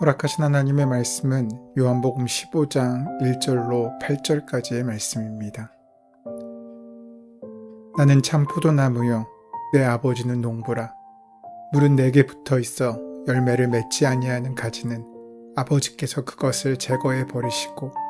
허락하신 하나님의 말씀은 요한복음 15장 1절로 8절까지의 말씀입니다. 나는 참 포도나무요 내 아버지는 농부라 물은 내게 붙어 있어 열매를 맺지 아니하는 가지는 아버지께서 그것을 제거해 버리시고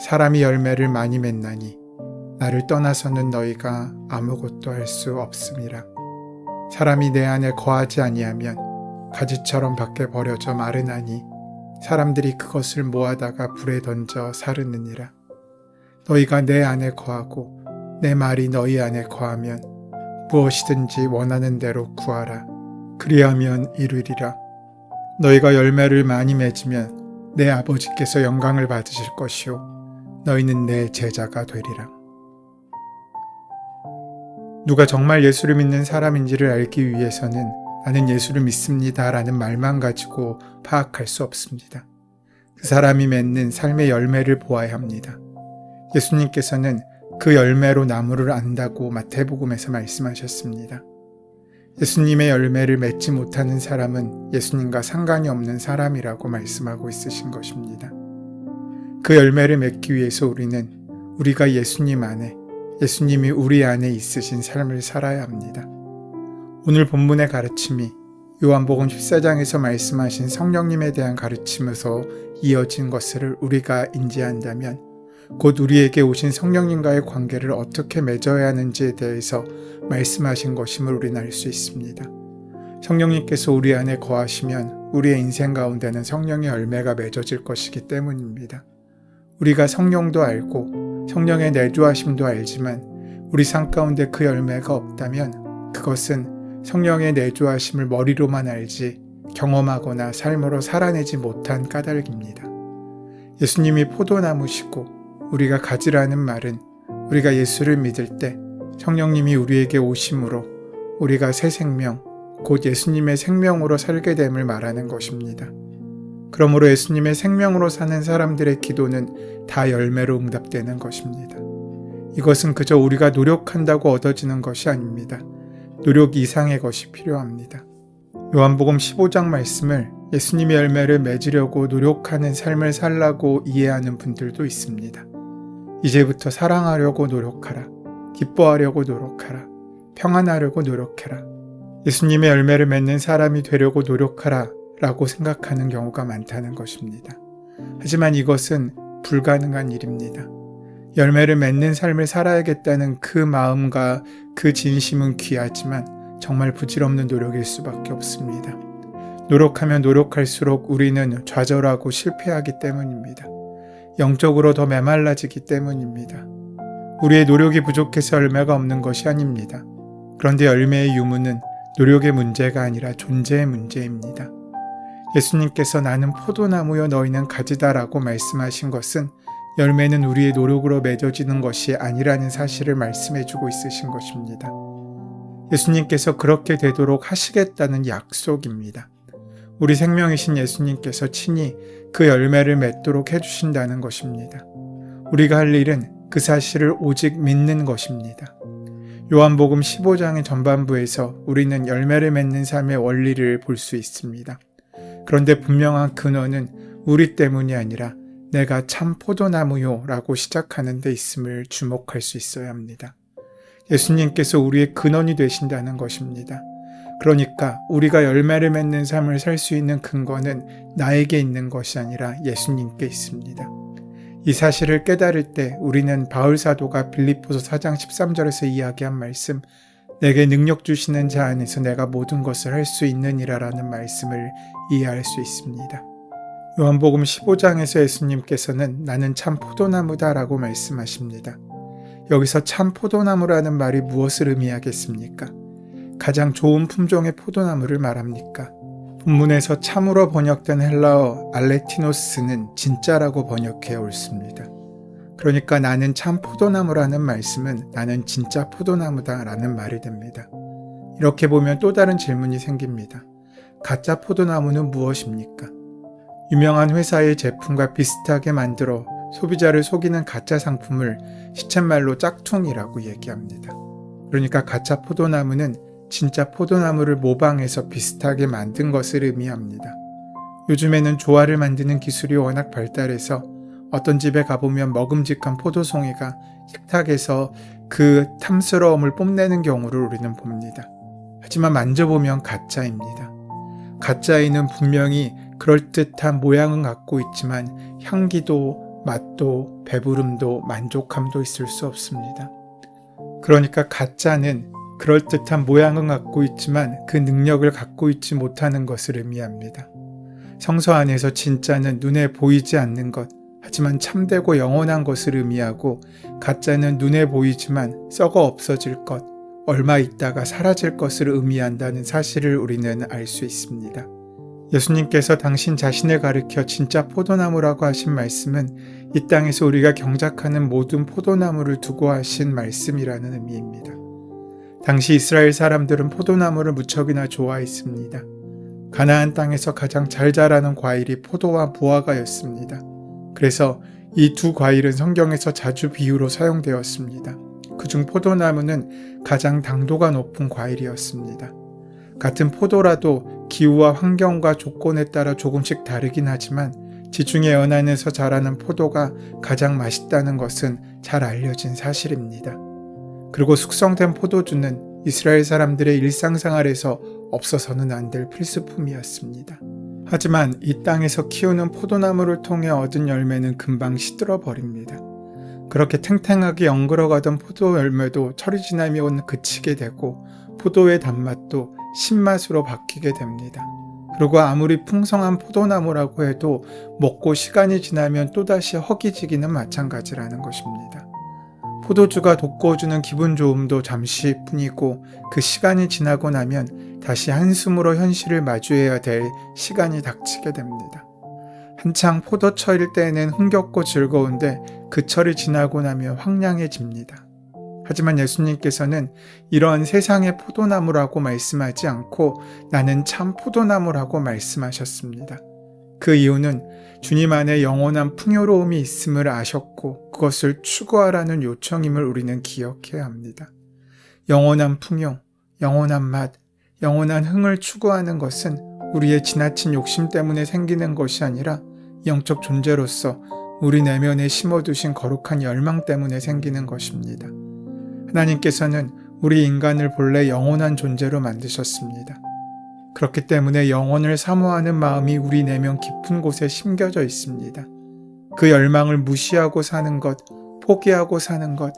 사람이 열매를 많이 맺나니 나를 떠나서는 너희가 아무것도 할 수 없음이라. 사람이 내 안에 거하지 아니하면 가지처럼 밖에 버려져 마르나니 사람들이 그것을 모아다가 불에 던져 사르느니라. 너희가 내 안에 거하고 내 말이 너희 안에 거하면 무엇이든지 원하는 대로 구하라. 그리하면 이루리라. 너희가 열매를 많이 맺으면 내 아버지께서 영광을 받으실 것이요 너희는 내 제자가 되리라. 누가 정말 예수를 믿는 사람인지를 알기 위해서는 나는 예수를 믿습니다 라는 말만 가지고 파악할 수 없습니다. 그 사람이 맺는 삶의 열매를 보아야 합니다. 예수님께서는 그 열매로 나무를 안다고 마태복음에서 말씀하셨습니다. 예수님의 열매를 맺지 못하는 사람은 예수님과 상관이 없는 사람이라고 말씀하고 있으신 것입니다. 그 열매를 맺기 위해서 우리는 우리가 예수님 안에, 예수님이 우리 안에 있으신 삶을 살아야 합니다. 오늘 본문의 가르침이 요한복음 14장에서 말씀하신 성령님에 대한 가르침에서 이어진 것을 우리가 인지한다면 곧 우리에게 오신 성령님과의 관계를 어떻게 맺어야 하는지에 대해서 말씀하신 것임을 우리는 알 수 있습니다. 성령님께서 우리 안에 거하시면 우리의 인생 가운데는 성령의 열매가 맺어질 것이기 때문입니다. 우리가 성령도 알고 성령의 내주하심도 알지만 우리 삶 가운데 그 열매가 없다면 그것은 성령의 내주하심을 머리로만 알지 경험하거나 삶으로 살아내지 못한 까닭입니다. 예수님이 포도나무시고 우리가 가지라는 말은 우리가 예수를 믿을 때 성령님이 우리에게 오심으로 우리가 새 생명, 곧 예수님의 생명으로 살게 됨을 말하는 것입니다. 그러므로 예수님의 생명으로 사는 사람들의 기도는 다 열매로 응답되는 것입니다. 이것은 그저 우리가 노력한다고 얻어지는 것이 아닙니다. 노력 이상의 것이 필요합니다. 요한복음 15장 말씀을 예수님의 열매를 맺으려고 노력하는 삶을 살라고 이해하는 분들도 있습니다. 이제부터 사랑하려고 노력하라. 기뻐하려고 노력하라. 평안하려고 노력해라. 예수님의 열매를 맺는 사람이 되려고 노력하라 라고 생각하는 경우가 많다는 것입니다. 하지만 이것은 불가능한 일입니다. 열매를 맺는 삶을 살아야겠다는 그 마음과 그 진심은 귀하지만 정말 부질없는 노력일 수밖에 없습니다. 노력하면 노력할수록 우리는 좌절하고 실패하기 때문입니다. 영적으로 더 메말라지기 때문입니다. 우리의 노력이 부족해서 열매가 없는 것이 아닙니다. 그런데 열매의 유무는 노력의 문제가 아니라 존재의 문제입니다. 예수님께서 나는 포도나무여 너희는 가지다라고 말씀하신 것은 열매는 우리의 노력으로 맺어지는 것이 아니라는 사실을 말씀해 주고 있으신 것입니다. 예수님께서 그렇게 되도록 하시겠다는 약속입니다. 우리 생명이신 예수님께서 친히 그 열매를 맺도록 해주신다는 것입니다. 우리가 할 일은 그 사실을 오직 믿는 것입니다. 요한복음 15장의 전반부에서 우리는 열매를 맺는 삶의 원리를 볼 수 있습니다. 그런데 분명한 근원은 우리 때문이 아니라 내가 참 포도나무요 라고 시작하는 데 있음을 주목할 수 있어야 합니다. 예수님께서 우리의 근원이 되신다는 것입니다. 그러니까 우리가 열매를 맺는 삶을 살 수 있는 근거는 나에게 있는 것이 아니라 예수님께 있습니다. 이 사실을 깨달을 때 우리는 바울 사도가 빌립보서 4장 13절에서 이야기한 말씀 내게 능력 주시는 자 안에서 내가 모든 것을 할 수 있느니라라는 말씀을 이해할 수 있습니다. 요한복음 15장에서 예수님께서는 나는 참 포도나무다라고 말씀하십니다. 여기서 참 포도나무라는 말이 무엇을 의미하겠습니까? 가장 좋은 품종의 포도나무를 말합니까? 본문에서 참으로 번역된 헬라어 알레티노스는 진짜라고 번역해 옳습니다. 그러니까 나는 참 포도나무라는 말씀은 나는 진짜 포도나무다 라는 말이 됩니다. 이렇게 보면 또 다른 질문이 생깁니다. 가짜 포도나무는 무엇입니까? 유명한 회사의 제품과 비슷하게 만들어 소비자를 속이는 가짜 상품을 시쳇말로 짝퉁이라고 얘기합니다. 그러니까 가짜 포도나무는 진짜 포도나무를 모방해서 비슷하게 만든 것을 의미합니다. 요즘에는 조화를 만드는 기술이 워낙 발달해서 어떤 집에 가보면 먹음직한 포도송이가 식탁에서 그 탐스러움을 뽐내는 경우를 우리는 봅니다. 하지만 만져보면 가짜입니다. 가짜에는 분명히 그럴듯한 모양은 갖고 있지만 향기도 맛도 배부름도 만족함도 있을 수 없습니다. 그러니까 가짜는 그럴듯한 모양은 갖고 있지만 그 능력을 갖고 있지 못하는 것을 의미합니다. 성서 안에서 진짜는 눈에 보이지 않는 것, 하지만 참되고 영원한 것을 의미하고 가짜는 눈에 보이지만 썩어 없어질 것, 얼마 있다가 사라질 것을 의미한다는 사실을 우리는 알 수 있습니다. 예수님께서 당신 자신을 가리켜 진짜 포도나무라고 하신 말씀은 이 땅에서 우리가 경작하는 모든 포도나무를 두고 하신 말씀이라는 의미입니다. 당시 이스라엘 사람들은 포도나무를 무척이나 좋아했습니다. 가나안 땅에서 가장 잘 자라는 과일이 포도와 무화과였습니다. 그래서 이 두 과일은 성경에서 자주 비유로 사용되었습니다. 그중 포도나무는 가장 당도가 높은 과일이었습니다. 같은 포도라도 기후와 환경과 조건에 따라 조금씩 다르긴 하지만 지중해 연안에서 자라는 포도가 가장 맛있다는 것은 잘 알려진 사실입니다. 그리고 숙성된 포도주는 이스라엘 사람들의 일상생활에서 없어서는 안 될 필수품이었습니다. 하지만 이 땅에서 키우는 포도나무를 통해 얻은 열매는 금방 시들어 버립니다. 그렇게 탱탱하게 엉그러가던 포도 열매도 철이 지나면 그치게 되고 포도의 단맛도 신맛으로 바뀌게 됩니다. 그리고 아무리 풍성한 포도나무라고 해도 먹고 시간이 지나면 또다시 허기지기는 마찬가지라는 것입니다. 포도주가 돋궈주는 기분 좋음도 잠시뿐이고 그 시간이 지나고 나면 다시 한숨으로 현실을 마주해야 될 시간이 닥치게 됩니다. 한창 포도철일 때에는 흥겹고 즐거운데 그 철이 지나고 나면 황량해집니다. 하지만 예수님께서는 이런 세상의 포도나무라고 말씀하지 않고 나는 참 포도나무라고 말씀하셨습니다. 그 이유는 주님 안에 영원한 풍요로움이 있음을 아셨고 그것을 추구하라는 요청임을 우리는 기억해야 합니다. 영원한 풍요, 영원한 맛, 영원한 흥을 추구하는 것은 우리의 지나친 욕심 때문에 생기는 것이 아니라 영적 존재로서 우리 내면에 심어두신 거룩한 열망 때문에 생기는 것입니다. 하나님께서는 우리 인간을 본래 영원한 존재로 만드셨습니다. 그렇기 때문에 영혼을 사모하는 마음이 우리 내면 깊은 곳에 심겨져 있습니다. 그 열망을 무시하고 사는 것, 포기하고 사는 것,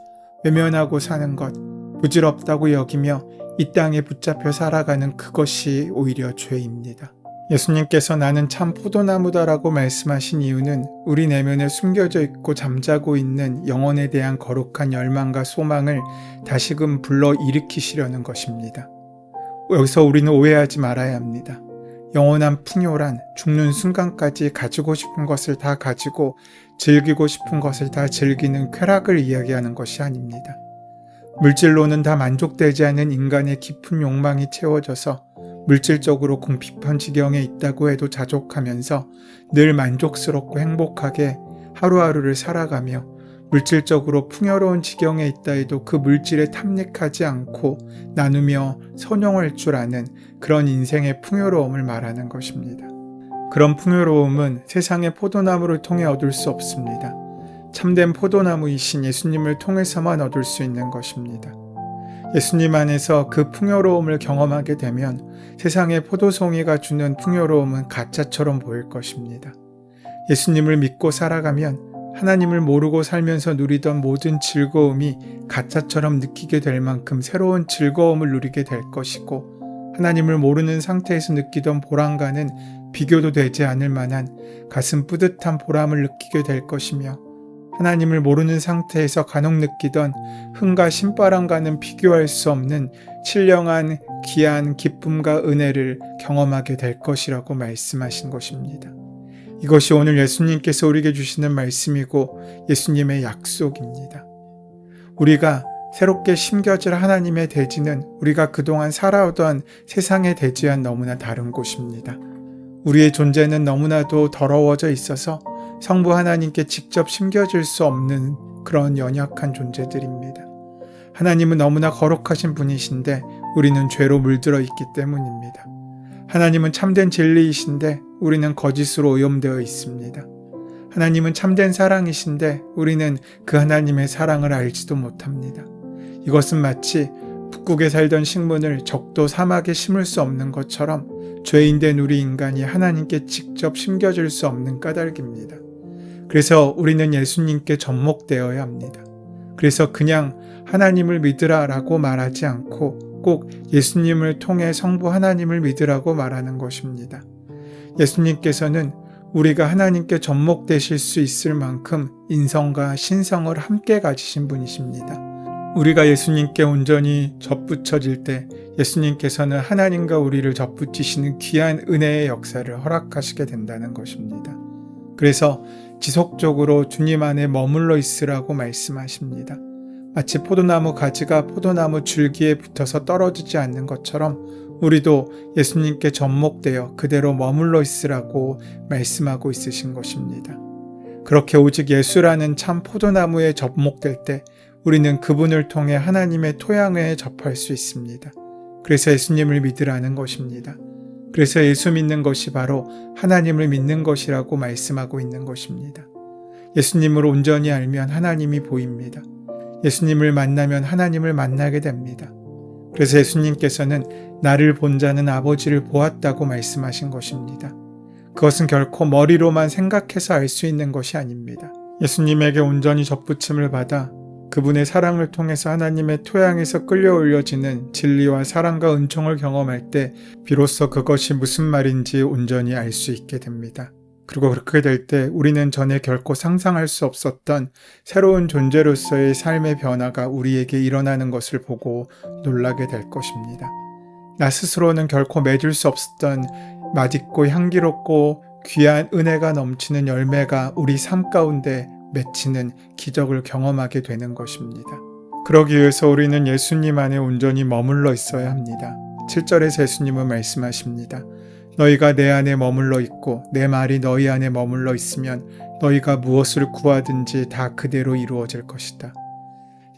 외면하고 사는 것, 부질없다고 여기며 이 땅에 붙잡혀 살아가는 그것이 오히려 죄입니다. 예수님께서 나는 참 포도나무다라고 말씀하신 이유는 우리 내면에 숨겨져 있고 잠자고 있는 영혼에 대한 거룩한 열망과 소망을 다시금 불러 일으키시려는 것입니다. 여기서 우리는 오해하지 말아야 합니다. 영원한 풍요란 죽는 순간까지 가지고 싶은 것을 다 가지고 즐기고 싶은 것을 다 즐기는 쾌락을 이야기하는 것이 아닙니다. 물질로는 다 만족되지 않은 인간의 깊은 욕망이 채워져서 물질적으로 궁핍한 지경에 있다고 해도 자족하면서 늘 만족스럽고 행복하게 하루하루를 살아가며 물질적으로 풍요로운 지경에 있다 해도 그 물질에 탐닉하지 않고 나누며 선용할 줄 아는 그런 인생의 풍요로움을 말하는 것입니다. 그런 풍요로움은 세상의 포도나무를 통해 얻을 수 없습니다. 참된 포도나무이신 예수님을 통해서만 얻을 수 있는 것입니다. 예수님 안에서 그 풍요로움을 경험하게 되면 세상의 포도송이가 주는 풍요로움은 가짜처럼 보일 것입니다. 예수님을 믿고 살아가면 하나님을 모르고 살면서 누리던 모든 즐거움이 가짜처럼 느끼게 될 만큼 새로운 즐거움을 누리게 될 것이고 하나님을 모르는 상태에서 느끼던 보람과는 비교도 되지 않을 만한 가슴 뿌듯한 보람을 느끼게 될 것이며 하나님을 모르는 상태에서 간혹 느끼던 흥과 신바람과는 비교할 수 없는 신령한 귀한 기쁨과 은혜를 경험하게 될 것이라고 말씀하신 것입니다. 이것이 오늘 예수님께서 우리에게 주시는 말씀이고 예수님의 약속입니다. 우리가 새롭게 심겨질 하나님의 대지는 우리가 그동안 살아오던 세상의 대지와는 너무나 다른 곳입니다. 우리의 존재는 너무나도 더러워져 있어서 성부 하나님께 직접 심겨질 수 없는 그런 연약한 존재들입니다. 하나님은 너무나 거룩하신 분이신데 우리는 죄로 물들어 있기 때문입니다. 하나님은 참된 진리이신데 우리는 거짓으로 오염되어 있습니다. 하나님은 참된 사랑이신데 우리는 그 하나님의 사랑을 알지도 못합니다. 이것은 마치 북극에 살던 식물을 적도 사막에 심을 수 없는 것처럼 죄인된 우리 인간이 하나님께 직접 심겨줄 수 없는 까닭입니다. 그래서 우리는 예수님께 접목되어야 합니다. 그래서 그냥 하나님을 믿으라 라고 말하지 않고 꼭 예수님을 통해 성부 하나님을 믿으라고 말하는 것입니다. 예수님께서는 우리가 하나님께 접목되실 수 있을 만큼 인성과 신성을 함께 가지신 분이십니다. 우리가 예수님께 온전히 접붙여질 때 예수님께서는 하나님과 우리를 접붙이시는 귀한 은혜의 역사를 허락하시게 된다는 것입니다. 그래서 지속적으로 주님 안에 머물러 있으라고 말씀하십니다. 마치 포도나무 가지가 포도나무 줄기에 붙어서 떨어지지 않는 것처럼 우리도 예수님께 접목되어 그대로 머물러 있으라고 말씀하고 있으신 것입니다. 그렇게 오직 예수라는 참 포도나무에 접목될 때 우리는 그분을 통해 하나님의 토양에 접할 수 있습니다. 그래서 예수님을 믿으라는 것입니다. 그래서 예수 믿는 것이 바로 하나님을 믿는 것이라고 말씀하고 있는 것입니다. 예수님을 온전히 알면 하나님이 보입니다. 예수님을 만나면 하나님을 만나게 됩니다. 그래서 예수님께서는 나를 본 자는 아버지를 보았다고 말씀하신 것입니다. 그것은 결코 머리로만 생각해서 알 수 있는 것이 아닙니다. 예수님에게 온전히 접붙임을 받아 그분의 사랑을 통해서 하나님의 토양에서 끌려 올려지는 진리와 사랑과 은총을 경험할 때 비로소 그것이 무슨 말인지 온전히 알 수 있게 됩니다. 그리고 그렇게 될 때 우리는 전에 결코 상상할 수 없었던 새로운 존재로서의 삶의 변화가 우리에게 일어나는 것을 보고 놀라게 될 것입니다. 나 스스로는 결코 맺을 수 없었던 맛있고 향기롭고 귀한 은혜가 넘치는 열매가 우리 삶 가운데 맺히는 기적을 경험하게 되는 것입니다. 그러기 위해서 우리는 예수님 안에 온전히 머물러 있어야 합니다. 7절에서 예수님은 말씀하십니다. 너희가 내 안에 머물러 있고 내 말이 너희 안에 머물러 있으면 너희가 무엇을 구하든지 다 그대로 이루어질 것이다.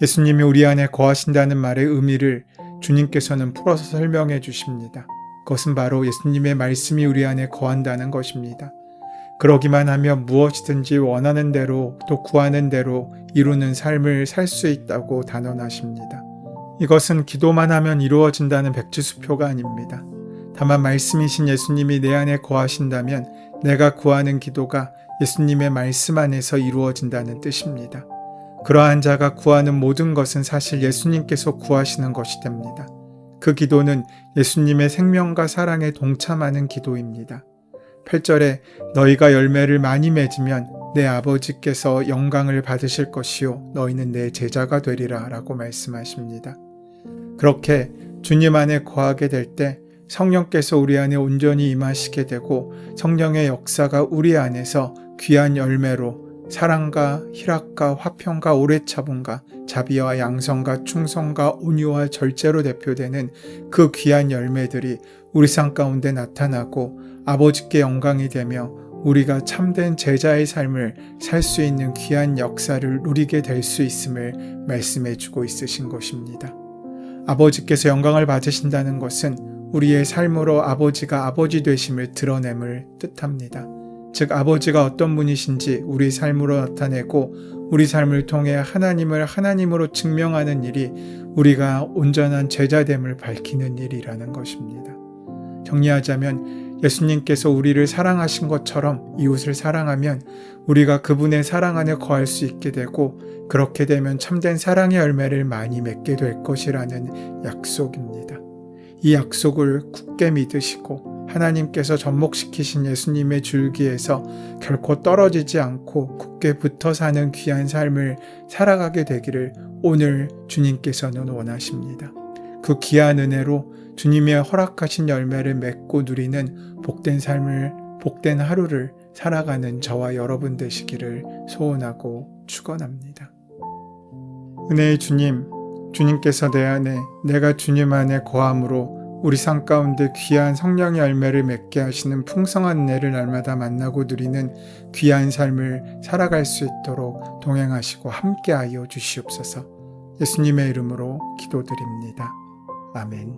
예수님이 우리 안에 거하신다는 말의 의미를 주님께서는 풀어서 설명해 주십니다. 그것은 바로 예수님의 말씀이 우리 안에 거한다는 것입니다. 그러기만 하면 무엇이든지 원하는 대로 또 구하는 대로 이루는 삶을 살 수 있다고 단언하십니다. 이것은 기도만 하면 이루어진다는 백지수표가 아닙니다. 다만 말씀이신 예수님이 내 안에 거하신다면 내가 구하는 기도가 예수님의 말씀 안에서 이루어진다는 뜻입니다. 그러한 자가 구하는 모든 것은 사실 예수님께서 구하시는 것이 됩니다. 그 기도는 예수님의 생명과 사랑에 동참하는 기도입니다. 8절에 너희가 열매를 많이 맺으면 내 아버지께서 영광을 받으실 것이요 너희는 내 제자가 되리라 라고 말씀하십니다. 그렇게 주님 안에 거하게 될 때 성령께서 우리 안에 온전히 임하시게 되고 성령의 역사가 우리 안에서 귀한 열매로 사랑과 희락과 화평과 오래 참음과 자비와 양성과 충성과 온유와 절제로 대표되는 그 귀한 열매들이 우리 삶 가운데 나타나고 아버지께 영광이 되며 우리가 참된 제자의 삶을 살 수 있는 귀한 역사를 누리게 될 수 있음을 말씀해 주고 있으신 것입니다. 아버지께서 영광을 받으신다는 것은 우리의 삶으로 아버지가 아버지 되심을 드러냄을 뜻합니다. 즉, 아버지가 어떤 분이신지 우리 삶으로 나타내고 우리 삶을 통해 하나님을 하나님으로 증명하는 일이 우리가 온전한 제자됨을 밝히는 일이라는 것입니다. 정리하자면 예수님께서 우리를 사랑하신 것처럼 이웃을 사랑하면 우리가 그분의 사랑 안에 거할 수 있게 되고 그렇게 되면 참된 사랑의 열매를 많이 맺게 될 것이라는 약속입니다. 이 약속을 굳게 믿으시고 하나님께서 접목시키신 예수님의 줄기에서 결코 떨어지지 않고 굳게 붙어 사는 귀한 삶을 살아가게 되기를 오늘 주님께서는 원하십니다. 그 귀한 은혜로 주님의 허락하신 열매를 맺고 누리는 복된 삶을, 복된 하루를 살아가는 저와 여러분 되시기를 소원하고 축원합니다. 은혜의 주님, 주님께서 내 안에 내가 주님 안에 거함으로 우리 삶 가운데 귀한 성령의 열매를 맺게 하시는 풍성한 은혜를 날마다 만나고 누리는 귀한 삶을 살아갈 수 있도록 동행하시고 함께하여 주시옵소서. 예수님의 이름으로 기도드립니다. 아멘.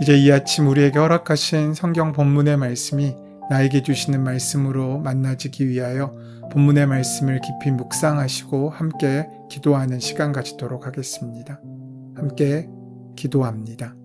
이제 이 아침 우리에게 허락하신 성경 본문의 말씀이 나에게 주시는 말씀으로 만나지기 위하여 본문의 말씀을 깊이 묵상하시고 함께 기도하는 시간 가지도록 하겠습니다. 함께 기도합니다.